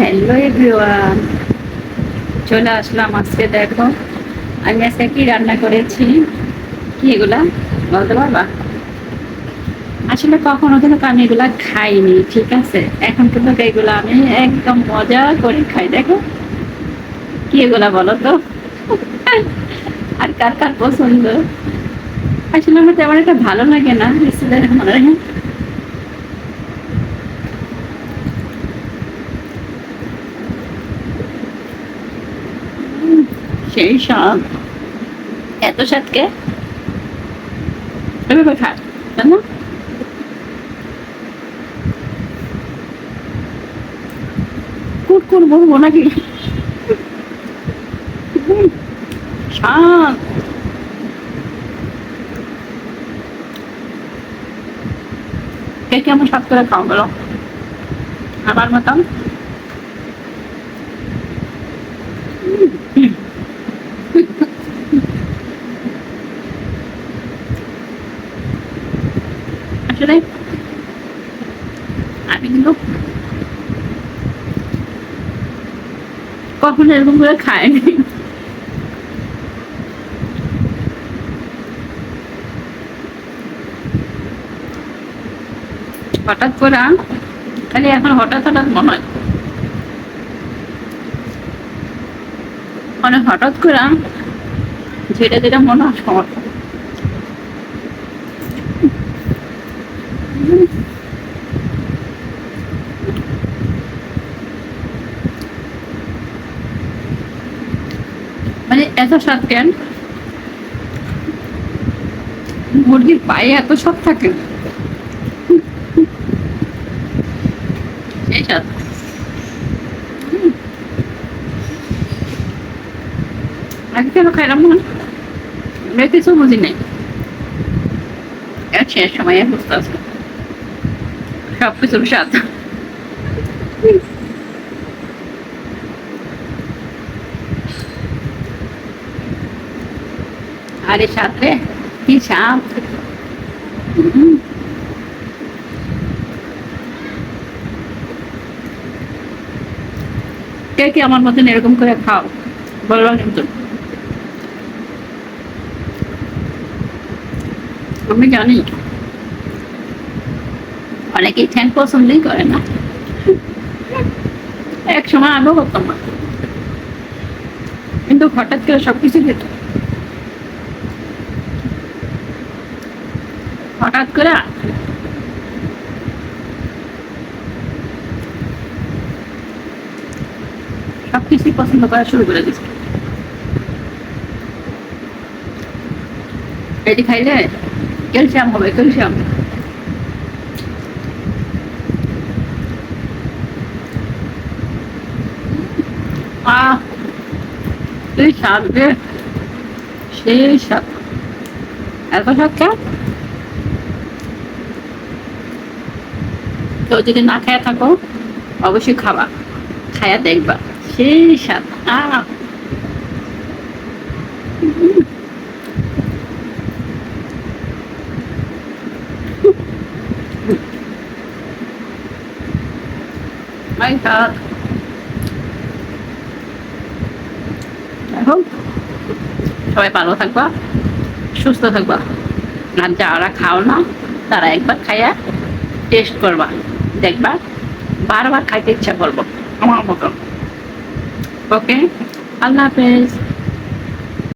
Hello everyone চলে আসলাম আজকে দেখো। আমি আজকে কি রান্না করেছি? কি এগুলা? বলতে পারবা? আসলে কখনো কিন্তু আমি এগুলা খাইনি, ঠিক আছে? এখন কিন্তু এগুলা আমি একদম মজা করে খাই, দেখো। কি এগুলা বলো তো? আর কার কার পছন্দ? আসলে আমার তেমন একটা ভালো লাগে না মনে হয় সেই স্বাদ এত স্বাদকে এভাবে না? কুট কুট বলব নাকি? স্বাদ কে কেমন স্বাদ করে খাও বলো? আমার মতন আসলে আমি কখনো এরকম করে খাইনি হঠাৎ করে খালি এখন হঠাৎ হঠাৎ মনে হয়। মানে হঠাৎ করে যেটা যেটা মনে হয় সমর্থ মানে এত স্বাদ কেন? মুরগির পায়ে এত স্বাদ থাকে? সেই স্বাদ আগে কেন খাইলাম না আমি কিছু বুঝি নাই। শেষ সময় বুঝতে আসবে সব আরে সাথে কি সাপ? হুম। কে আমার মতন এরকম করে খাও? বলবা কিন্তু আমি জানি। অনেকেই ফ্যান পছন্দই করে না। এক সময় আমিও করতাম। না কিন্তু হঠাৎ করে সবকিছু খেত হঠাৎ করে সবকিছুই পছন্দ করা শুরু করে দিচ্ছে এটি খাইলে ক্যালসিয়াম হবে, ক্যালসিয়াম। সেই স্বাদ এত স্বাদ তো যদি না খায়া থাকো, অবশ্যই খাবা। খায়া দেখবা। সেই স্বাদ। সবাই ভালো থাকবা, সুস্থ থাকবা। আর যারা খাও না, তারা একবার খাইয়া টেস্ট করবা। দেখবা বারবার খাইতে ইচ্ছা করব। আমার মতন। ওকে আল্লাহ হাফেজ।